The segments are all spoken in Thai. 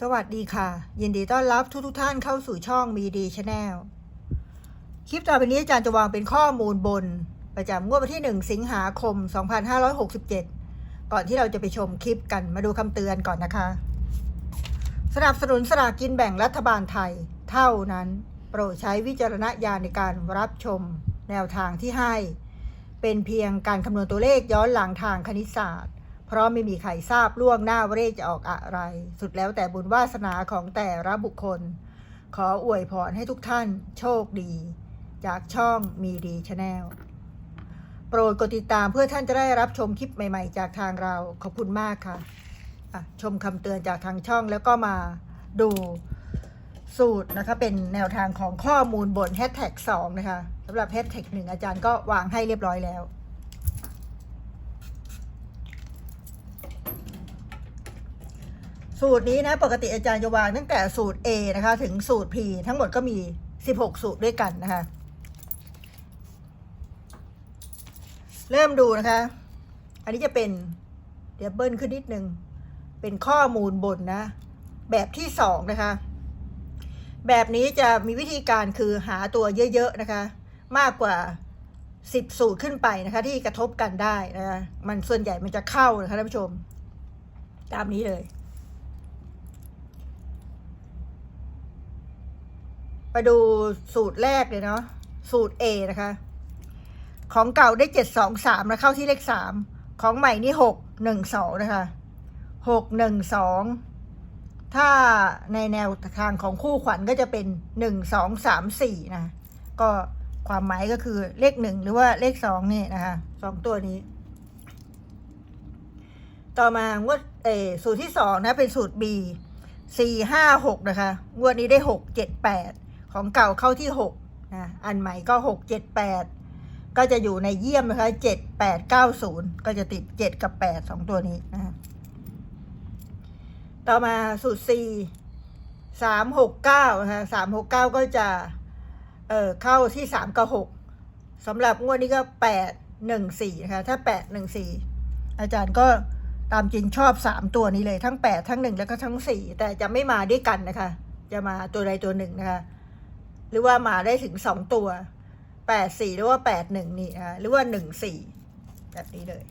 สวัสดีค่ะ ยินดีต้อนรับทุกทุกท่านเข้าสู่ช่องมีดีชาแนลคลิปต่อไปนี้อาจารย์จะวางเป็นข้อมูลบน ประจำงวดวันที่ 1 สิงหาคม 2567 ก่อนที่เราจะไปชมคลิปกันมาดูคำเตือนก่อนนะคะ สนับสนุนสลากกินแบ่งรัฐบาลไทย เท่านั้น โปรดใช้วิจารณญาณในการรับชมแนวทางที่ให้ เป็นเพียงการคำนวณตัวเลขย้อนหลังทางคณิตศาสตร์ เพราะไม่มีใครทราบล่วงหน้าว่าเลขจะออกอะไร สุดแล้วแต่บุญวาสนาของแต่ละบุคคล ขออวยพรให้ทุกท่านโชคดี จากช่องมีดีชาแนลโปรดกดติดตามเพื่อท่านจะได้รับชมคลิปใหม่ๆ จากทางเราขอบคุณมากค่ะอะชมคำเตือนจากทางช่องแล้วก็มาดูสูตรนะคะเป็นแนวทางของข้อมูลบนแฮชแท็กสองนะคะสำหรับแฮชแท็กหนึ่งอาจารย์ก็วางให้เรียบร้อยแล้ว สูตรนี้นะปกติอาจารย์จะวางตั้งแต่สูตร A นะคะ ถึงสูตร P ทั้งหมดก็มี 16 สูตรด้วยกันนะคะ เริ่มดูนะคะ อันนี้จะเป็นเดี๋ยวเบิ้ลขึ้นนิดนึง เป็นข้อมูลบนนะ แบบที่สองนะคะ แบบนี้จะมีวิธีการคือหาตัวเยอะ ๆ นะคะ มากกว่า10สูตรขึ้นไปนะคะ ที่กระทบกันได้นะคะมันส่วนใหญ่มันจะเข้านะคะท่านผู้ชม ตามนี้เลย ไปดูสูตรแรกเลยเนาะสูตร A นะคะ ของเก่าได้เจ็ดสองสามนะเข้าที่เลขสามของใหม่นี่หกหนึ่งสองนะคะหกหนึ่งสองถ้าในแนวทางของคู่ขวัญก็จะเป็นหนึ่งสองสามสี่นะก็ความหมายก็คือเลขหนึ่งหรือว่าเลขสองนี่นะคะสองตัวนี้ ต่อมางวดเออสูตรที่สองนะเป็นสูตร B สี่ห้าหกนะคะ งวดนี้ได้หกเจ็ดแปด ของเก่าเข้าที่หกนะอันใหม่ก็หกเจ็ดแปดก็จะอยู่ในเยี่ยมนะคะเจ็ดแปดเก้าศูนย์ก็จะติดเจ็ดกับแปดสองตัวนี้นะต่อมาสูตร C สามหกเก้านะคะสามหกเก้าก็จะเออเข้าที่สามกับหกสำหรับงวดนี้ก็แปดหนึ่งสี่นะคะถ้าแปดหนึ่งสี่อาจารย์ก็ตามจริงชอบสามตัวนี้เลยทั้งแปดทั้งหนึ่งแล้วก็ทั้งสี่แต่จะไม่มาด้วยกันนะคะ จะมาตัวใดตัวหนึ่งนะคะ หรือว่ามาได้ถึงสองตัวแปดสี่หรือว่าแปดหนึ่งนี่นะคะหรือว่าหนึ่งสี่แบบนี้เลย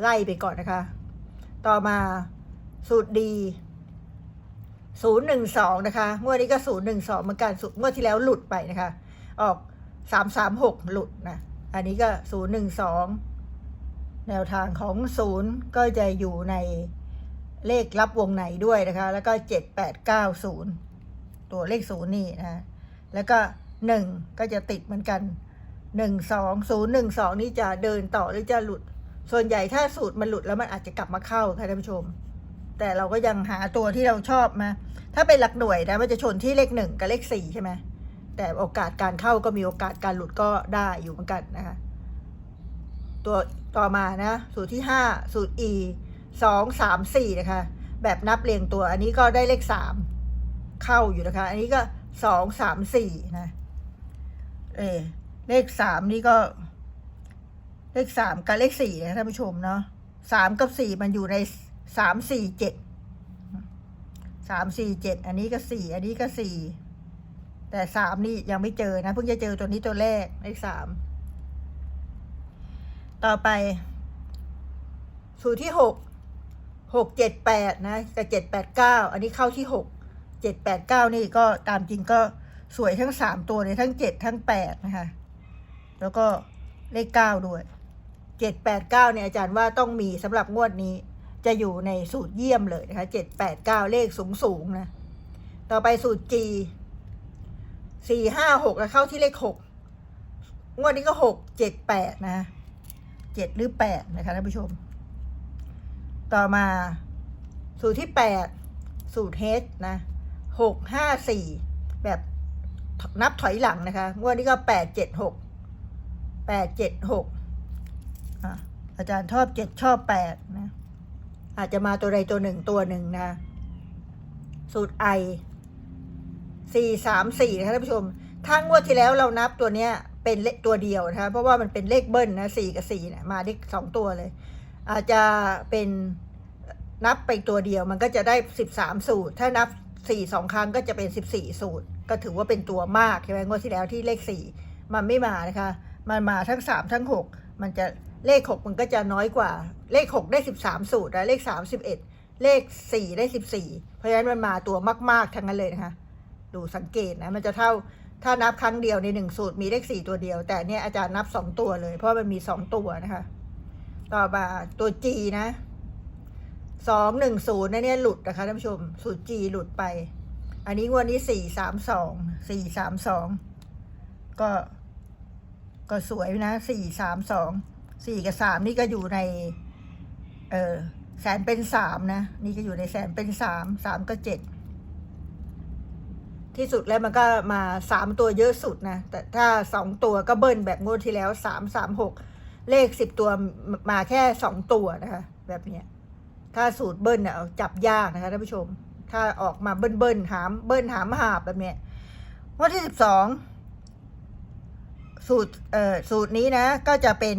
ไล่ไปก่อนนะคะ ต่อมาสูตรดีศูนย์หนึ่งสองนะคะงวดนี้ก็ศูนย์หนึ่งสองเหมือนกันสูตรงวดที่แล้วหลุดไปนะคะ ออกสามสามหกหลุดนะ อันนี้ก็ศูนย์หนึ่งสองแนวทางของศูนย์ก็จะอยู่ในเลขรับวงในด้วยนะคะ แล้วก็เจ็ดแปดเก้าศูนย์ตัวเลขศูนย์นี่นะ แล้วก็หนึ่งก็จะติดเหมือนกันหนึ่งสองศูนย์หนึ่งสองนี่จะเดินต่อหรือจะหลุด ส่วนใหญ่ถ้าสูตรมันหลุดแล้วมันอาจจะกลับมาเข้าค่ะท่านผู้ชม แต่เราก็ยังหาตัวที่เราชอบมา ถ้าเป็นหลักหน่วยนะมันจะชนที่เลขหนึ่งกับเลขสี่ใช่ไหมแต่โอกาสการเข้าก็มีโอกาสการหลุดก็ได้อยู่เหมือนกันนะคะตัวต่อมานะ สูตรที่ห้าสูตร e สองสามสี่นะคะ แบบนับเรียงตัวอันนี้ก็ได้เลขสามเข้าอยู่นะคะ อันนี้ก็ สองสามสี่นะเออเลขสามนี่ก็ เลขสามกับเลขสี่นะท่านผู้ชมเนาะสามกับสี่มันอยู่ในสามสี่เจ็ดสามสี่เจ็ดอันนี้ก็สี่อันนี้ก็สี่แต่สามนี่ยังไม่เจอนะเพิ่งจะเจอตัวนี้ตัวแรกเลขสามต่อไป สูตรที่หกหกเจ็ดแปดนะกับเจ็ดแปดเก้าอันนี้เข้าที่หก เจ็ดแปดเก้านี่ก็ตามจริงก็สวยทั้งสามตัวเลยทั้งเจ็ดทั้งแปดนะคะ แล้วก็เลขเก้าด้วยเจ็ดแปดเก้าเนี่ยอาจารย์ว่าต้องมีสำหรับงวดนี้ จะอยู่ในสูตรเยี่ยมเลยนะคะเจ็ดแปดเก้าเลขสูงสูงๆนะ ต่อไปสูตร G สี่ห้าหกแล้วเข้าที่เลขหกงวดนี้ก็หกเจ็ดแปดนะเจ็ดหรือแปดนะคะท่านผู้ชม ต่อมาสูตรที่แปดสูตร H นะ หกห้าสี่แบบนับถอยหลังนะคะ งวดนี้ก็แปดเจ็ดหกแปดเจ็ดหกอาจารย์ชอบเจ็ดชอบแปดนะ อาจจะมาตัวใดตัวหนึ่งตัวหนึ่งนะ สูตร I สี่สามสี่นะคะท่านผู้ชม ถ้างวดที่แล้วเรานับตัวเนี้ยเป็นเลขตัวเดียวนะคะเพราะว่ามันเป็นเลขเบิ้ลนะสี่กับสี่เนี่ยมาได้สองตัวเลย อาจจะเป็นนับไปตัวเดียวมันก็จะได้สิบสามสูตร ถ้านับ สี่สองครั้งก็จะเป็นสิบสี่สูตร ก็ถือว่าเป็นตัวมากใช่ไหมงวดที่แล้วที่เลขสี่มันไม่มานะคะ มันมาทั้งสามทั้งหกมันจะเลขหกมันก็จะน้อยกว่า เลขหกได้สิบสามสูตรนะเลขสามสิบเอ็ดเลขสี่ได้สิบสี่เพราะฉะนั้นมันมาตัวมาก ๆ ทั้งนั้นเลยนะคะ ดูสังเกตนะมันจะเท่าถ้านับครั้งเดียวในหนึ่งสูตรมีเลขสี่ตัวเดียว แต่เนี่ยอาจารย์นับสองตัวเลย เพราะมันมีสองตัวนะคะ ต่อมาตัว G นะ สองหนึ่งศูนย์นะเนี่ยหลุดนะคะท่านผู้ชมสูตร G หลุดไป อันนี้งวดนี้สี่สามสองสี่สามสองก็ก็สวยนะสี่สามสองสี่กับสามนี่ก็อยู่ใน เออแสนเป็นสามนะ นี่ก็อยู่ในแสนเป็นสามสามก็เจ็ดที่สุดแล้วมันก็มาสามตัวเยอะสุดนะ แต่ถ้าสองตัวก็เบิ้ลแบบงวดที่แล้วสามสามหกเลขสิบตัวมาแค่สองตัวนะคะ แบบเนี้ย ถ้าสูตรเบิ้ลเนี่ยจับยากนะคะท่านผู้ชม ถ้าออกมาเบิ้ลเบิ้ลหามเบิ้ลหามหาบแบบเนี้ยงวดที่สิบสองสูตรเอ่อสูตรนี้นะก็จะเป็น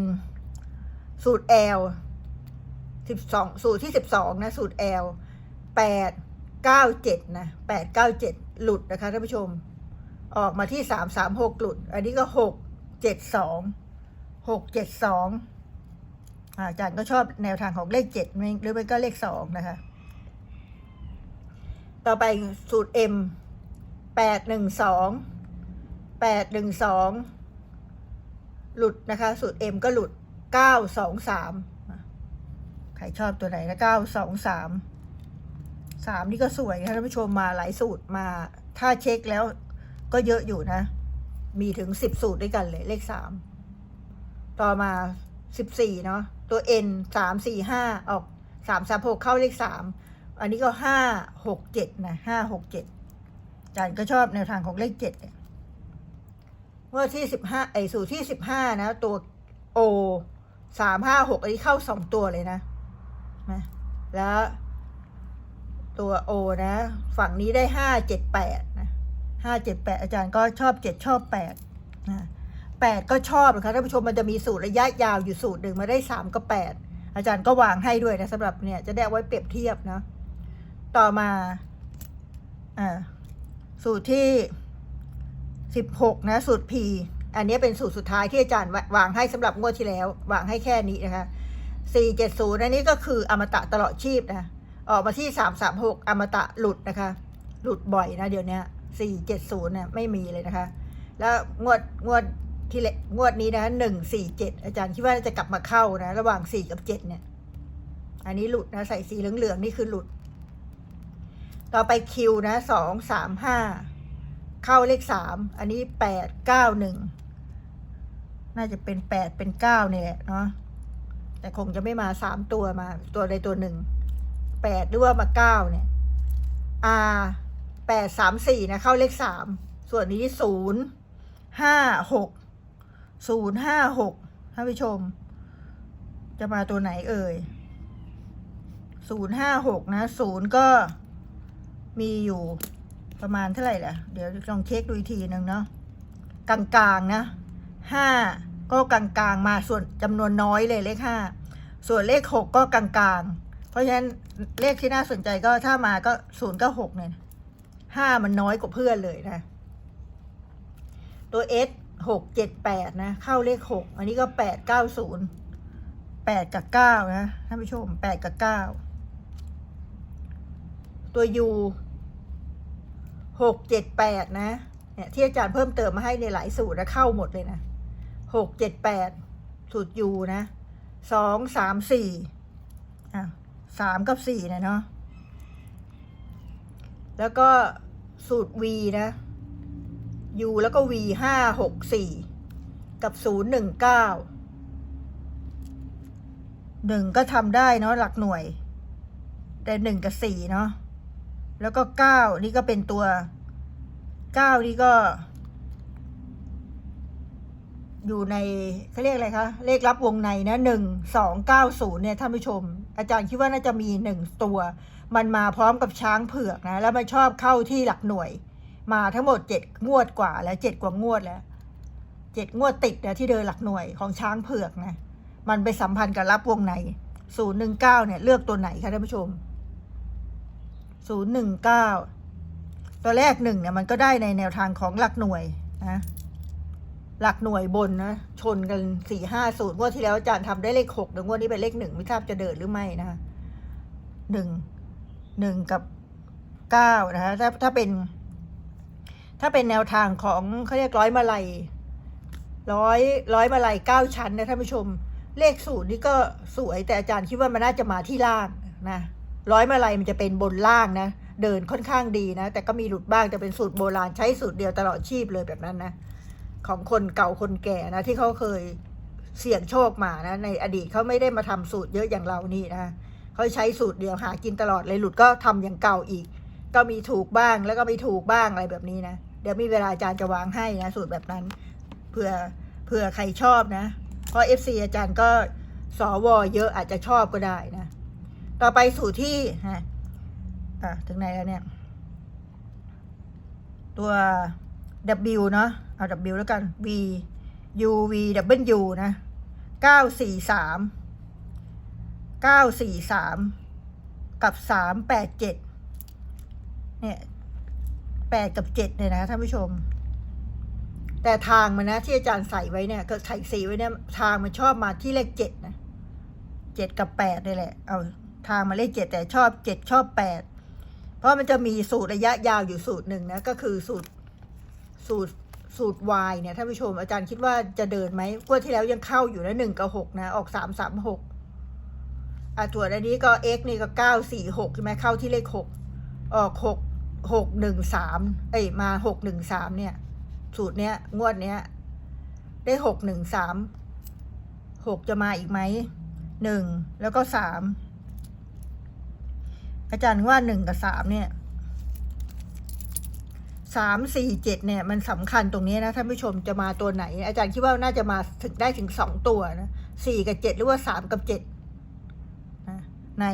สูตร L สิบสองสูตรที่สิบสองนะสูตร L แปดเก้าเจ็ดนะแปดเก้าเจ็ดหลุดนะคะท่านผู้ชม ออกมาที่สามสามหกหลุด อันนี้ก็หกเจ็ดสองหกเจ็ดสอง อาจารย์ก็ชอบแนวทางของเลขเจ็ดหรือไม่ก็เลขสองนะคะ ต่อไปสูตร M แปดหนึ่งสองแปดหนึ่งสองหลุดนะคะ สูตร M ก็หลุดเก้าสองสามใครชอบตัวไหนนะเก้าสองสามสามนี่ก็สวยนะท่านผู้ชมมาหลายสูตรมา ถ้าเช็คแล้วก็เยอะอยู่นะ มีถึงสิบสูตรด้วยกันเลยเลขสามต่อมาสิบสี่เนาะ ตัว N สามสี่ห้าออกสามสามหกเข้าเลขสามอันนี้ก็ห้าหกเจ็ดนะห้าหกเจ็ดอาจารย์ก็ชอบแนวทางของเลขเจ็ดเนี่ยเมื่อที่สิบห้าไอสูตรที่สิบห้านะ ตัว O สามห้าหกอันนี้เข้าสองตัวเลยนะนะแล้วตัว O นะ ฝั่งนี้ได้ห้าเจ็ดแปดนะห้าเจ็ดแปดอาจารย์ก็ชอบเจ็ดชอบแปดนะ แปดก็ชอบนะคะท่านผู้ชมมันจะมีสูตรระยะยาวอยู่สูตรหนึ่งมาได้สามกับแปดอาจารย์ก็วางให้ด้วยนะสำหรับเนี่ยจะได้ไว้เปรียบเทียบนะต่อมาอ่าสูตรที่สิบหกนะ สูตร P อันนี้เป็นสูตรสุดท้ายที่อาจารย์วางให้สำหรับงวดที่แล้ว วางให้แค่นี้นะคะสี่เจ็ดศูนย์อันนี้ก็คืออมตะตลอดชีพนะ ออกมาที่สามสามหกอมตะหลุดนะคะ หลุดบ่อยนะเดี๋ยวนี้สี่เจ็ดศูนย์เนี่ยไม่มีเลยนะคะ แล้วงวดงวด ที่เลงวดนี้นะหนึ่งสี่เจ็ดอาจารย์คิดว่าจะกลับมาเข้านะ ระหว่างสี่กับเจ็ดเนี่ย อันนี้หลุดนะ ใส่สีเหลืองๆนี่คือหลุด ต่อไปคิวนะสองสามห้าเข้าเลขสามอันนี้แปดเก้าหนึ่งน่าจะเป็นแปดเป็นเก้าเนี่ยเนาะแต่คงจะไม่มาสามตัวมา ตัวใดตัวหนึ่งแปดหรือว่ามาเก้าเนี่ย R แปดสามสี่นะ เข้าเลขสามส่วนนี้ศูนย์ห้าหก ศูนย์ห้าหกท่านผู้ชม จะมาตัวไหนเอ่ยศูนย์ห้าหกนะศูนย์ก็มีอยู่ประมาณเท่าไหร่ล่ะ เดี๋ยวลองเช็คดูอีกทีหนึ่งเนาะกลางๆนะห้าก็กลางๆมาส่วนจำนวนน้อยเลยเลขห้าส่วนเลขหกก็กลางๆ เพราะฉะนั้นเลขที่น่าสนใจก็ถ้ามาก็ศูนย์ก็หกเนี่ยห้ามันน้อยกว่าเพื่อนเลยนะ ตัวเอส หกเจ็ดแปดนะ เข้าเลขหกอันนี้ก็แปดเก้าศูนย์แปดกับเก้านะท่านผู้ชมแปดกับเก้าตัวยูหกเจ็ดแปดนะเนี่ยที่อาจารย์เพิ่มเติมมาให้ในหลายสูตรนะเข้าหมดเลยนะหกเจ็ดแปดสูตรยูนะสองสามสี่อะสามกับสี่นะเนาะแล้วก็สูตร V นะ U แล้วก็ V ห้าหกสี่กับศูนย์หนึ่งเก้าหนึ่งก็ทำได้เนาะหลักหน่วย แต่หนึ่งกับสี่เนาะแล้วก็เก้านี่ก็เป็นตัวเก้านี่ก็ อยู่ในเขาเรียกอะไรคะเลขรับวงในนะหนึ่งสองเก้าศูนย์เนี่ยท่านผู้ชม อาจารย์คิดว่าน่าจะมีหนึ่งตัว มันมาพร้อมกับช้างเผือกนะ แล้วมันชอบเข้าที่หลักหน่วย มาทั้งหมดเจ็ดงวดกว่าแล้วเจ็ดกว่างวดแล้วเจ็ดงวดติดนะที่เดินหลักหน่วยของช้างเผือกนะ มันไปสัมพันธ์กับรับวงในศูนย์หนึ่งเก้าเนี่ย เลือกตัวไหนคะท่านผู้ชมศูนย์หนึ่งเก้าตัวแรกหนึ่งเนี่ยมันก็ได้ในแนวทางของหลักหน่วยนะหลักหน่วยบนนะชนกันสี่ห้าศูนย์งวดที่แล้วอาจารย์ทำได้เลขหกเดี๋ยวงวดนี้เป็นเลขหนึ่งไม่ทราบจะเดินหรือไม่นะคะหนึ่งหนึ่งกับเก้านะคะถ้าถ้าเป็น ถ้าเป็นแนวทางของเขาเรียกร้อยมาลัยร้อยร้อยมาลัยเก้าชั้นนะท่านผู้ชม เลขศูนย์นี่ก็สวยแต่อาจารย์คิดว่ามันน่าจะมาที่ล่างนะร้อยมาลัยมันจะเป็นบนล่างนะ เดินค่อนข้างดีนะ แต่ก็มีหลุดบ้างแต่เป็นสูตรโบราณใช้สูตรเดียวตลอดชีพเลยแบบนั้นนะ ของคนเก่าคนแก่นะ ที่เขาเคยเสี่ยงโชคมานะ ในอดีตเขาไม่ได้มาทำสูตรเยอะอย่างเรานี่นะเขาใช้สูตรเดียวหากินตลอดเลยหลุดก็ทำอย่างเก่าอีก ก็มีถูกบ้างแล้วก็ไม่ถูกบ้างอะไรแบบนี้นะ เดี๋ยวมีเวลาอาจารย์จะวางให้นะสูตรแบบนั้นเผื่อเผื่อใครชอบนะ เพราะ FC อาจารย์ก็สวเยอะอาจจะชอบก็ได้นะ ต่อไปสูตรที่ฮะอะถึงไหนแล้วเนี่ย ตัว W เนาะเอา W แล้วกัน V U V W นะเก้าสี่สามเก้าสี่สามกับสามแปด เนี่ยแปดกับเจ็ดเนี่ยนะท่านผู้ชม แต่ทางมันนะที่อาจารย์ใส่ไว้เนี่ยก็ใส่สีไว้เนี่ยทางมันชอบมาที่เลขเจ็ดนะเจ็ดกับแปดนี่แหละ เอาทางมาเลขเจ็ดแต่ชอบเจ็ดชอบแปดเพราะมันจะมีสูตรระยะยาวอยู่สูตรหนึ่งนะก็คือสูตรสูตรสูตร Y เนี่ยท่านผู้ชมอาจารย์คิดว่าจะเดินไหมงวดที่แล้วยังเข้าอยู่นะหนึ่งกับหกนะ ออกสามสามหกอะตัวอันนี้ก็ X นี่ก็เก้าสี่หกใช่ไหมเข้าที่เลขหก ออกหกหกหนึ่งสามเอ้ยมาหกหนึ่งสามเนี่ย สูตรเนี้ย งวดเนี้ย ได้หกหนึ่งสามหกจะมาอีกไหมหนึ่งแล้วก็สามอาจารย์ว่าหนึ่งกับสามเนี่ยสามสี่เจ็ดเนี่ย มันสำคัญตรงนี้นะท่านผู้ชมจะมาตัวไหน อาจารย์คิดว่าน่าจะมาถึงได้ถึงสองตัวนะสี่กับเจ็ดหรือว่าสามกับเจ็ดนะใน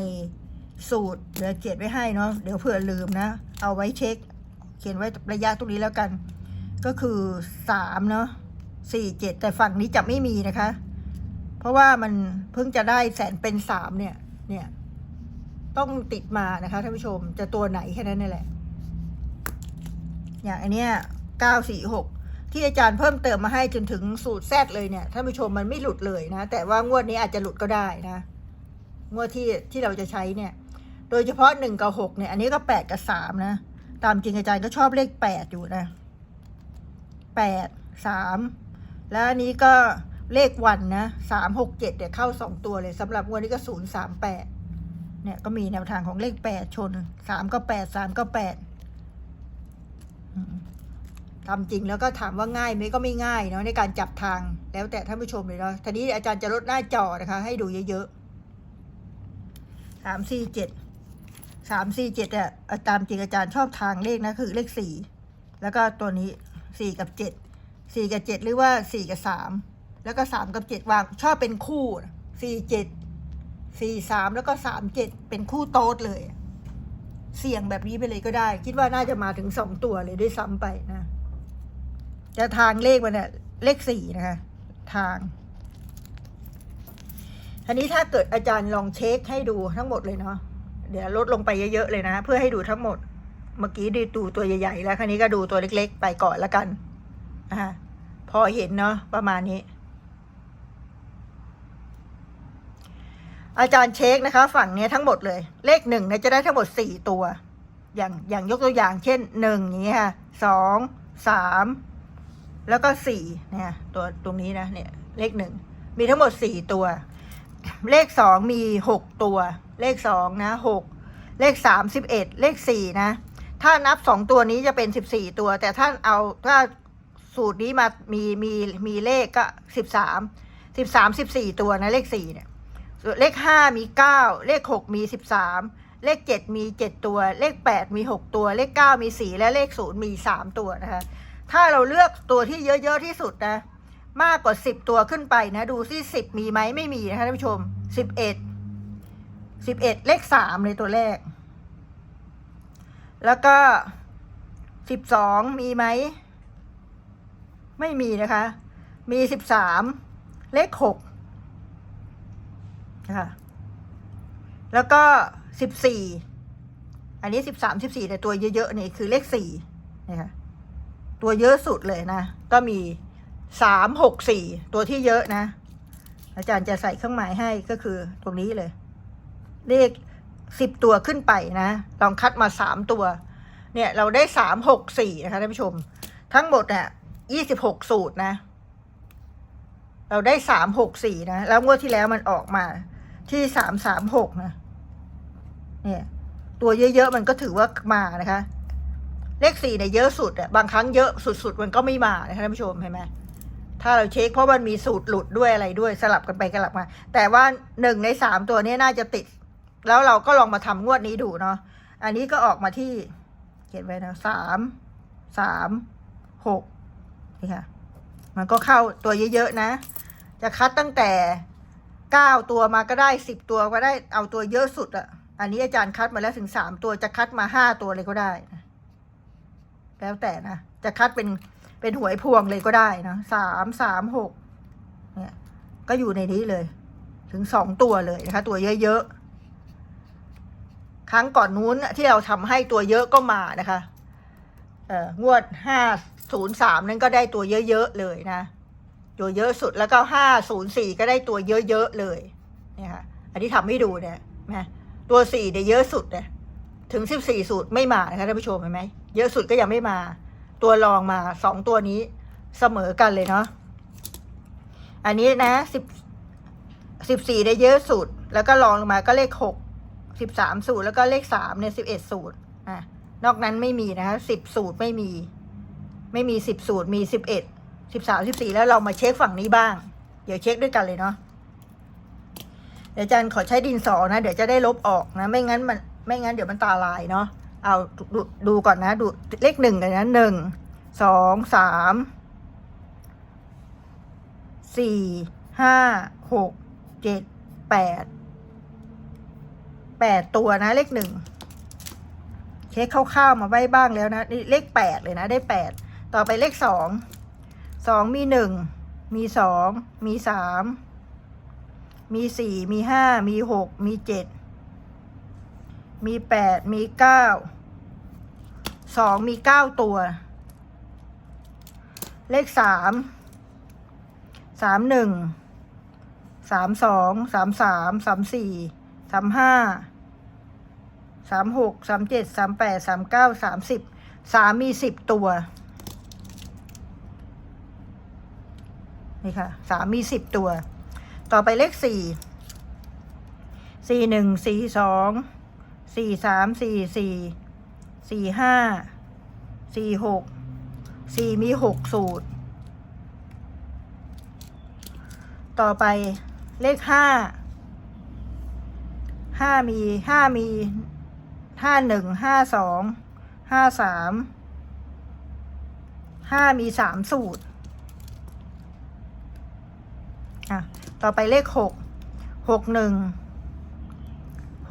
สูตรเหลือเจ็ดไว้ให้เนาะเดี๋ยวเผื่อลืมนะ เอาไว้เช็ค เขียนไว้ระยะตรงนี้แล้วกัน ก็คือสามเนาะสี่เจ็ดแต่ฝั่งนี้จะไม่มีนะคะ เพราะว่ามันเพิ่งจะได้แสนเป็นสามเนี่ย เนี่ย ต้องติดมานะคะท่านผู้ชมจะตัวไหนแค่นั้นนี่แหละ อย่างอันเนี้ยเก้าสี่หกที่อาจารย์เพิ่มเติมมาให้จนถึงสูตรแซดเลยเนี่ยท่านผู้ชมมันไม่หลุดเลยนะ แต่ว่างวดนี้อาจจะหลุดก็ได้นะ งวดที่ที่เราจะใช้เนี่ย โดยเฉพาะหนึ่งกับหกเนี่ย อันนี้ก็แปดกับสามนะ ตามจริงอาจารย์ก็ชอบเลขแปดอยู่นะแปดสามแล้วอันนี้ก็เลขวันนะสามหกเจ็ดเนี่ยเข้าสองตัวเลยสำหรับงวดนี้ก็ศูนย์สามแปดเนี่ยก็มีแนวทางของเลขแปดชนสามก็แปดสามก็แปดทำจริงแล้วก็ถามว่าง่ายไหมก็ไม่ง่ายเนาะในการจับทางแล้วแต่ท่านผู้ชมเลยเนาะทีนี้อาจารย์จะลดหน้าจอนะคะ ให้ดูเยอะๆสามสี่เจ็ด สามสี่เจ็ดอะตามจริงอาจารย์ชอบทางเลขนะคือเลขสี่แล้วก็ตัวนี้สี่กับเจ็ดสี่กับเจ็ดหรือว่าสี่กับสามแล้วก็สามกับเจ็ดวางชอบเป็นคู่สี่เจ็ดสี่สามแล้วก็สามเจ็ดเป็นคู่โต๊ดเลย เสี่ยงแบบนี้ไปเลยก็ได้ คิดว่าน่าจะมาถึงสองตัวเลยด้วยซ้ำไปนะจะทางเลขมันเนี่ยเลขสี่นะคะทางทีนี้ถ้าเกิดอาจารย์ลองเช็คให้ดูทั้งหมดเลยเนาะ เดี๋ยวลดลงไปเยอะๆเลยนะ เพื่อให้ดูทั้งหมด เมื่อกี้ดูดูตัวใหญ่ๆแล้วคราวนี้ก็ดูตัวเล็กๆ ไปก่อนละกันอ่าพอเห็นเนาะประมาณนี้ อาจารย์เช็คนะคะ ฝั่งนี้ทั้งหมดเลย เลขหนึ่งเนี่ยจะได้ทั้งหมดสี่ตัว อย่างอย่างยกตัวอย่างเช่นหนึ่งอย่างนี้ค่ะสองสามแล้วก็สี่เนี่ยตัวตรงนี้นะเนี่ยเลขหนึ่งมีทั้งหมดสี่ตัว เลขสองมีหกตัว เลขสองนะหกเลขสามสิบเอ็ดเลขสี่นะ ถ้านับสองตัวนี้จะเป็นสิบสี่ตัว แต่ถ้าเอาถ้าสูตรนี้มามีมีมีเลขก็สิบสามสิบสามสิบสี่ตัวนะเลขสี่เนี่ยเลขห้ามีเก้าเลขหกมีสิบสามเลขเจ็ดมีเจ็ดตัว เลขแปดมีหกตัว เลขเก้ามีสี่และเลขศูนย์มีสามตัวนะคะ ถ้าเราเลือกตัวที่เยอะๆที่สุดนะ มากกว่าสิบตัวขึ้นไปนะ ดูซิสิบมีไหมไม่มีนะคะท่านผู้ชมสิบเอ็ด สิบเอ็ดเลขสามเลยตัวแรก แล้วก็สิบสองมีไหม ไม่มีนะคะ มีสิบสามเลขหกนะคะแล้วก็สิบสี่อันนี้สิบสามสิบสี่แต่ตัวเยอะๆนี่คือเลขสี่นะคะตัวเยอะสุดเลยนะ ก็มีสามหกสี่ตัวที่เยอะนะ อาจารย์จะใส่เครื่องหมายให้ก็คือตรงนี้เลย เลขสิบตัวขึ้นไปนะ ลองคัดมาสามตัว เนี่ยเราได้สามหกสี่นะคะท่านผู้ชม ทั้งหมดเนี่ยยี่สิบหกสูตรนะ เราได้สามหกสี่นะ แล้วงวดที่แล้วมันออกมาที่สามสามหกนะ เนี่ย ตัวเยอะๆมันก็ถือว่ามานะคะ เลขสี่เนี่ยเยอะสุดอะบางครั้งเยอะสุดๆ มันก็ไม่มานะคะท่านผู้ชมเห็นไหมถ้าเราเช็คเพราะมันมีสูตรหลุดด้วยอะไรด้วยสลับกันไปกันลับมา แต่ว่าหนึ่งในสามตัวนี้น่าจะติด แล้วเราก็ลองมาทำงวดนี้ดูเนาะอันนี้ก็ออกมาที่เขียนไว้นะสามสามหกนี่ค่ะ มันก็เข้าตัวเยอะๆนะ จะคัดตั้งแต่เก้าตัวมาก็ได้สิบตัวก็ได้เอาตัวเยอะสุดอะอันนี้อาจารย์คัดมาแล้วถึงสามตัวจะคัดมาห้าตัวเลยก็ได้แล้วแต่นะ จะคัดเป็นเป็นหวยพวงเลยก็ได้นะสามสามหกเนี่ย ก็อยู่ในนี้เลย ถึงสองตัวเลยนะคะ ตัวเยอะๆ ครั้งก่อนนู้นที่เราทำให้ตัวเยอะก็มานะคะ เอองวดห้าศูนย์สามนั้นก็ได้ตัวเยอะๆเลยนะตัวเยอะสุดแล้วก็ห้าศูนย์สี่ก็ได้ตัวเยอะๆเลยเนี่ยค่ะอันนี้ทำให้ดูเนี่ยนะตัวสี่เนี่ยเยอะสุดเนี่ยถึงสิบสี่สูตรไม่มานะคะท่านผู้ชมเห็นไหมเยอะสุดก็ยังไม่มา ตัวรองมาสองตัวนี้เสมอกันเลยเนาะอันนี้นะสิบสิบสี่ได้เยอะสุด แล้วก็รองลงมาก็เลขหก สิบสามสูตรแล้วก็เลขสามเนี่ยสิบเอ็ดสูตรอะนอกนั้นไม่มีนะคะสิบสูตรไม่มี ไม่มีสิบสูตรมีสิบเอ็ดสิบสามสิบสี่แล้วเรามาเช็คฝั่งนี้บ้าง เดี๋ยวเช็คด้วยกันเลยเนาะเดี๋ยวอาจารย์ขอใช้ดินสอนะ เดี๋ยวจะได้ลบออกนะ ไม่งั้นมันไม่งั้นเดี๋ยวมันตาลายเนาะเอาดูดูก่อนนะ ดูเลขหนึ่งเลยนะหนึ่งสองสามสี่ห้าหกเจ็ดแปด แปดตัวนะ เลขหนึ่งเช็คคร่าวๆมาไว้บ้างแล้วนะนี่เลขแปดเลยนะ ได้แปดต่อไปเลขสองสองมีหนึ่งมีสองมีสามมีสี่มีห้ามีหกมีเจ็ดมีแปดมีเก้าสองมีเก้าตัว เลขสามสามหนึ่งสามสองสามสามสามสี่สามห้า สามหกสามเจ็ดสามแปดสามเก้าสามสิบสามมีสิบตัว นี่ค่ะสามมีสิบตัว ต่อไปเลขสี่สี่หนึ่งสี่สองสี่สามสี่สี่สี่ห้าสี่หกสี่มีหกสูตร ต่อไปเลขห้าห้ามีห้ามี ห้าหนึ่งห้าสองห้าสามห้ามีสามสูตรอะต่อไปเลขหกหกหนึ่ง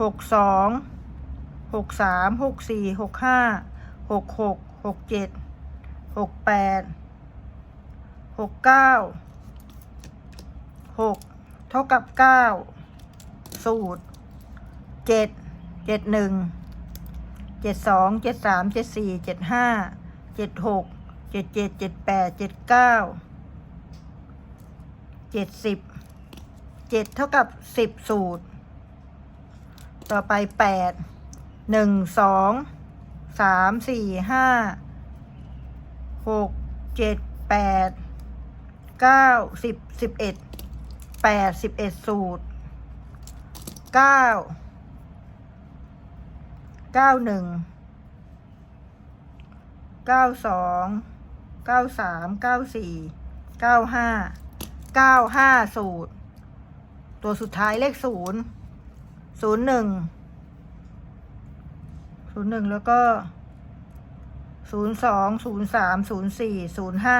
หกสองหกสามหกสี่หกห้าหกหกหกเจ็ดหกแปดหกเก้าหกเท่ากับเก้าสูตรเจ็ดเจ็ดหนึ่ง เจ็ดสองเจ็ดสามเจ็ดสี่เจ็ดห้าเจ็ดหกเจ็ดเจ็ดเจ็ดแปดเจ็ดเก้าเจ็ดสิบเจ็ดเท่ากับสิบสูตร ต่อไปแปดหนึ่งสองสามสี่ห้าหกเจ็ดแปดเก้าสิบสิบเอ็ดแปดสิบเอ็ดสูตรเก้า เก้าหนึ่งเก้าสองเก้าสามเก้าสี่เก้าห้าเก้าห้าสูตร ตัวสุดท้ายเลขศูนย์ศูนย์หนึ่งศูนย์หนึ่งแล้วก็ศูนย์สองศูนย์สามศูนย์สี่ศูนย์ห้า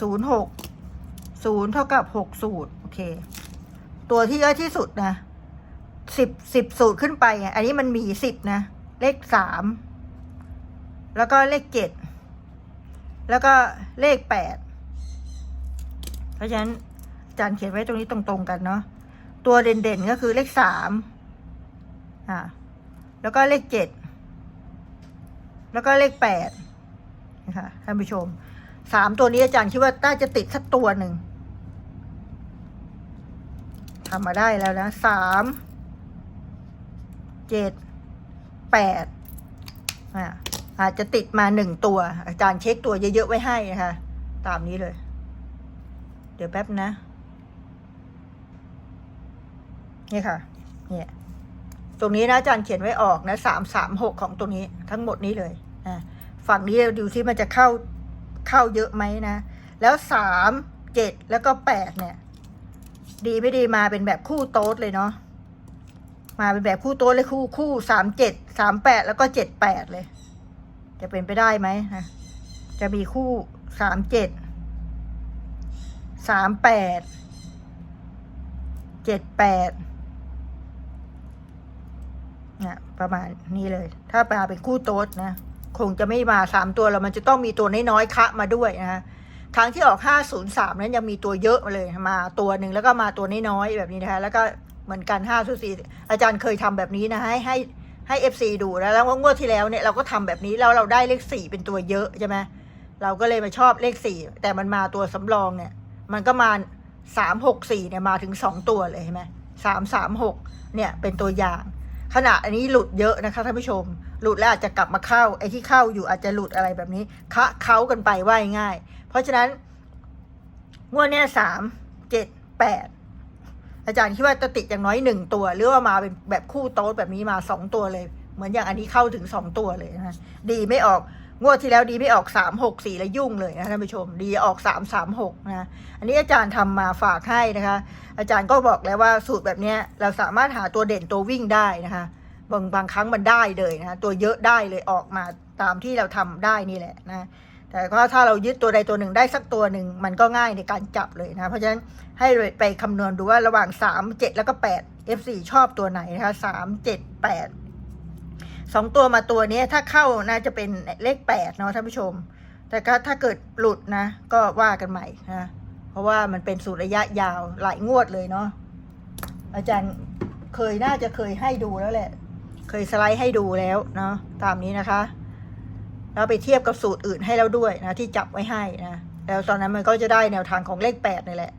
ศูนย์หกศูนย์เท่ากับหกสูตร โอเค ตัวที่เยอะที่สุดนะสิบสิบสูตรขึ้นไป อันนี้มันมีสิบนะ เลขสามแล้วก็เลขเจ็ดแล้วก็เลขแปดเพราะฉะนั้นอาจารย์เขียนไว้ตรงนี้ตรงๆกันเนาะตัวเด่นๆก็คือเลขสามอ่าแล้วก็เลขเจ็ดแล้วก็เลขแปดนะคะท่านผู้ชมสามตัวนี้อาจารย์คิดว่าน่าจะติดสักตัวหนึ่งทำมาได้แล้วนะสามเจ็ด แปดอ่าจจะติดมาหนึ่งตัว อาจารย์เช็คตัวเยอะๆไว้ให้นะคะ ตามนี้เลย เดี๋ยวแป๊บนะ นี่ค่ะ เนี่ย ตรงนี้นะอาจารย์เขียนไว้ออกนะสามสามหกของตรงนี้ทั้งหมดนี้เลยนะฝั่งนี้ดูที่มันจะเข้าเข้าเยอะไหมนะ แล้วสามเจ็ดแล้วก็แปดเนี่ย ดีไม่ดีมาเป็นแบบคู่โต๊ดเลยเนาะ มาเป็นแบบคู่โต๊ดเลยคู่คู่สามเจ็ดสามแปดแล้วก็เจ็ดแปดเลย จะเป็นไปได้ไหมนะจะมีคู่สามเจ็ดสามแปดเจ็ดแปดเนี่ยประมาณนี้เลย ถ้ามาเป็นคู่โต๊ดนะ คงจะไม่มาสามตัวแล้วมันจะต้องมีตัวน้อยๆคะมาด้วยนะคะครั้งที่ออกห้าศูนย์สามนั้นยังมีตัวเยอะมาเลย มาตัวหนึ่งแล้วก็มาตัวน้อยๆแบบนี้นะคะแล้วก็ เหมือนกันห้าศูนสี่อาจารย์เคยทำแบบนี้นะให้ให้ให้เอฟซีดูนะแล้วงวดที่แล้วเนี่ยเราก็ทำแบบนี้แล้วเราได้เลขสี่เป็นตัวเยอะใช่ไหมเราก็เลยมาชอบเลขสี่แต่มันมาตัวสำรองเนี่ย มันก็มาสามหกสี่เนี่ยมาถึงสองตัวเลยใช่ไหมสามสามหกเนี่ยเป็นตัวอย่าง ขณะอันนี้หลุดเยอะนะคะท่านผู้ชม หลุดแล้วอาจจะกลับมาเข้าไอ้ที่เข้าอยู่อาจจะหลุดอะไรแบบนี้คะเขากันไปว่ายง่าย เพราะฉะนั้นงวดเนี้ยสามเจ็ดแปด อาจารย์คิดว่าจะติดอย่างน้อยหนึ่งตัว หรือว่ามาเป็นแบบคู่โต๊ดแบบนี้มาสองตัวเลย เหมือนอย่างอันนี้เข้าถึงสองตัวเลยนะดีไม่ออกงวดที่แล้วดีไม่ออกสามหกสี่แล้วยุ่งเลยนะท่านผู้ชม ดีออกสามสามหกนะอันนี้อาจารย์ทำมาฝากให้นะคะ อาจารย์ก็บอกแล้วว่าสูตรแบบเนี้ยเราสามารถหาตัวเด่นตัววิ่งได้นะคะบางบางครั้งมันได้เลยนะะตัวเยอะได้เลยออกมาตามที่เราทำได้นี่แหละนะ แต่ก็ถ้าเรายึดตัวใดตัวหนึ่งได้สักตัวหนึ่งมันก็ง่ายในการจับเลยนะ เพราะฉะนั้นให้ไปคำนวณดูว่าระหว่างสามเจ็ดแล้วก็แปด F4 ชอบตัวไหนนะคะสามเจ็ดแปดสองตัวมาตัวนี้ถ้าเข้าน่าจะเป็นเลขแปดเนาะท่านผู้ชม แต่ก็ถ้าเกิดหลุดนะ ก็ว่ากันใหม่นะเพราะว่ามันเป็นสูตรระยะยาวหลายงวดเลยเนาะอาจารย์เคยน่าจะเคยให้ดูแล้วแหละ เคยสไลด์ให้ดูแล้วเนาะตามนี้นะคะ แล้วไปเทียบกับสูตรอื่นให้แล้วด้วยนะ ที่จับไว้ให้นะ แล้วตอนนั้นมันก็จะได้แนวทางของเลขแปดนี่แหละ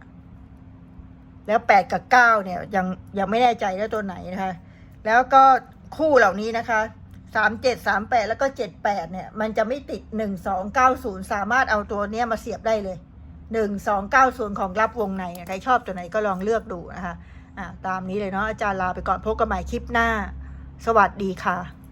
แล้วแปดกับเก้าเนี่ย ยังยังไม่แน่ใจว่าตัวไหนนะคะ แล้วก็คู่เหล่านี้นะคะสามเจ็ดสามแปดแล้วก็เจ็ดแปดเนี่ย มันจะไม่ติดหนึ่งสองเก้าศูนย์สามารถเอาตัวเนี้ยมาเสียบได้เลยหนึ่งสองเก้าศูนย์ของรับวงในใครชอบตัวไหนก็ลองเลือกดูนะคะอ่าตามนี้เลยเนาะอาจารย์ลาไปก่อนพบกันใหม่คลิปหน้า สวัสดีค่ะ